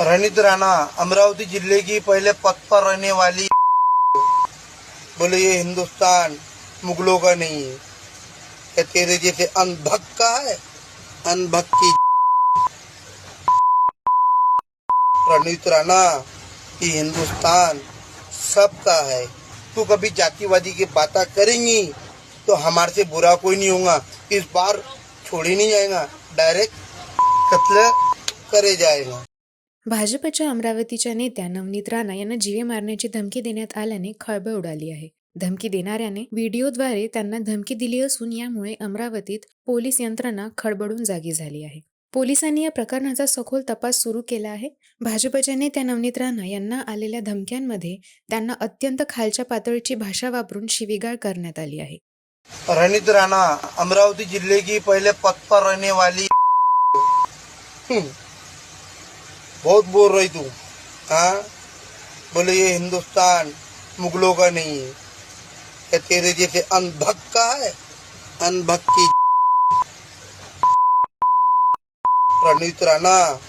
रणित राणा अमरावती ज़िले की पहले पद पर रहने वाली बोले, ये हिंदुस्तान मुगलों का नहीं है। क्या तेरे जैसे अनभक का है। अनभक की रणित राणा ये हिंदुस्तान सबका है। तू कभी जातिवादी की बातें करेंगी तो हमारे से बुरा कोई नहीं होगा। इस बार छोड़ नहीं जाएगा। डायरेक्ट कत्ल करे जाएगा। भाजपच्या अमरावतीच्या नेत्या नवनीत राणा यांना जीवे मारण्याची धमकी देण्यात आल्याने खळबळ उडाली आहे. धमकी देणाऱ्याने व्हिडिओद्वारे त्यांना धमकी दिली असून यामुळे अमरावतीत पोलीस यंत्रणा खळबळून जागी झाली आहे. पोलिसांनी या प्रकरणाचा सखोल तपास सुरू केला आहे. भाजपच्या नेत्या नवनीत राणा यांना आलेल्या धमक्यांमध्ये त्यांना अत्यंत खालच्या पातळीची भाषा वापरून शिवीगाळ करण्यात आली आहे. रणित राणा अमरावती जिले की पहले पद पर रहने वाली बहुत बोल रही तू। हाँ? बोले, ये हिंदुस्तान मुगलों का नहीं है। क्या तेरे जैसे अनभक का है। अनभक की रणित राणा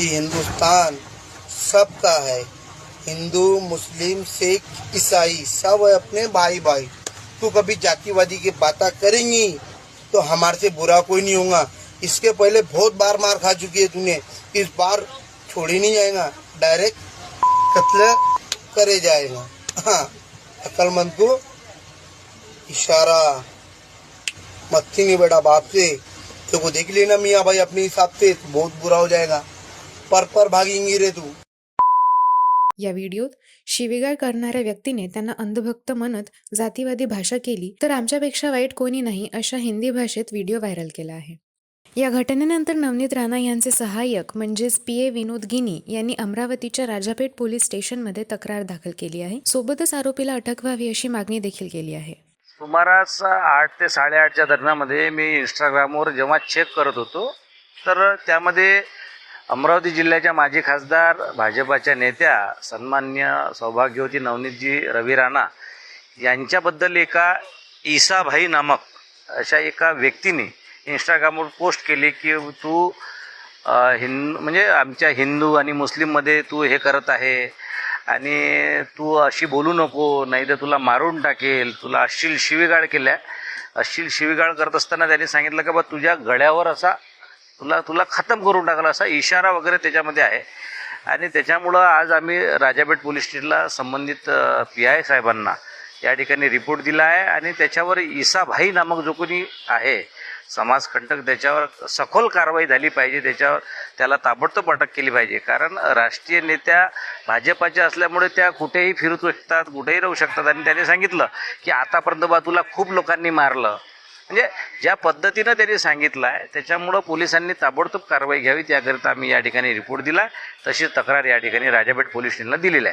ये हिंदुस्तान सबका है। हिंदू, मुस्लिम, सिख, ईसाई, सब है अपने भाई भाई तू कभी जातिवादी की बातें करेंगी तो हमारे से बुरा कोई नहीं होगा। इसके पहले बहुत बार मार खा चुकी है तूने। इस बार छोड़ी नहीं जाएगा डायरेक्ट कत्ल करे जाएगा हाँ. अक्लमंद को इशारा. मत्थी नहीं बेटा बाप से. तो को देख लेना मियाँ भाई अपने हिसाब से. तो बहुत बुरा हो जाएगा. पर पर भागेंगी रे तू. या व्हिडिओत शिवीगाळ करणाऱ्या व्यक्तीने त्यांना अंधभक्त म्हणत जातीवादी भाषा केली तर आमच्यापेक्षा वाईट कोणी नाही अशा हिंदी भाषेत व्हिडिओ व्हायरल केला आहे. या घटनेनंतर नवनीत राणा यांचे सहाय्यक म्हणजेच पी. ए. विनोद गिनी यांनी अमरावतीच्या राजापेठ पोलीस स्टेशनमध्ये तक्रार दाखल केली आहे. सोबतच आरोपीला अटक व्हावी अशी मागणी देखील केली आहे. सुमारास आठ ते साडेआठच्या दरम्यानमध्ये मी इंस्टाग्रामवर जेव्हा चेक करत होतो तर त्यामध्ये अमरावती जिल्ह्याच्या माजी खासदार भाजपाच्या नेत्या सन्मान्य सौभाग्यवती नवनीतजी रवी राणा यांच्याबद्दल एका ईसाभाई नामक अशा एका व्यक्तीने इंस्टाग्रामवर पोस्ट केली की तू हिंद म्हणजे आमच्या हिंदू आणि मुस्लिममध्ये तू हे करत आहे आणि तू अशी बोलू नको नाही तर तुला मारून टाकेल तुला अश्लील शिवीगाळ केल्या. अश्लील शिवीगाळ करत असताना त्यांनी सांगितलं का बा तुझ्या गळ्यावर असा तुला तुला खतम करून टाकला असा इशारा वगैरे त्याच्यामध्ये आहे. आणि त्याच्यामुळं आज आम्ही राजापेठ पोलीस स्टेशनला संबंधित पी आय साहेबांना या ठिकाणी रिपोर्ट दिला आहे आणि त्याच्यावर ईसाभाई नामक जो कोणी आहे समाजकंटक त्याच्यावर सखोल कारवाई झाली पाहिजे त्याच्यावर त्याला ताबडतोब अटक केली पाहिजे. कारण राष्ट्रीय नेत्या भाजपाच्या असल्यामुळे त्या कुठेही फिरू शकतात कुठेही राहू शकतात. आणि त्याने सांगितलं की आतापर्यंत बा तुला खूप लोकांनी मारलं. म्हणजे ज्या पद्धतीनं त्यांनी सांगितलं आहे त्याच्यामुळं पोलिसांनी ताबडतोब कारवाई घ्यावी त्याकरिता आम्ही या ठिकाणी रिपोर्ट दिला. तशीच तक्रार या ठिकाणी राजापेठ पोलीस स्टेशनला दिलेली आहे.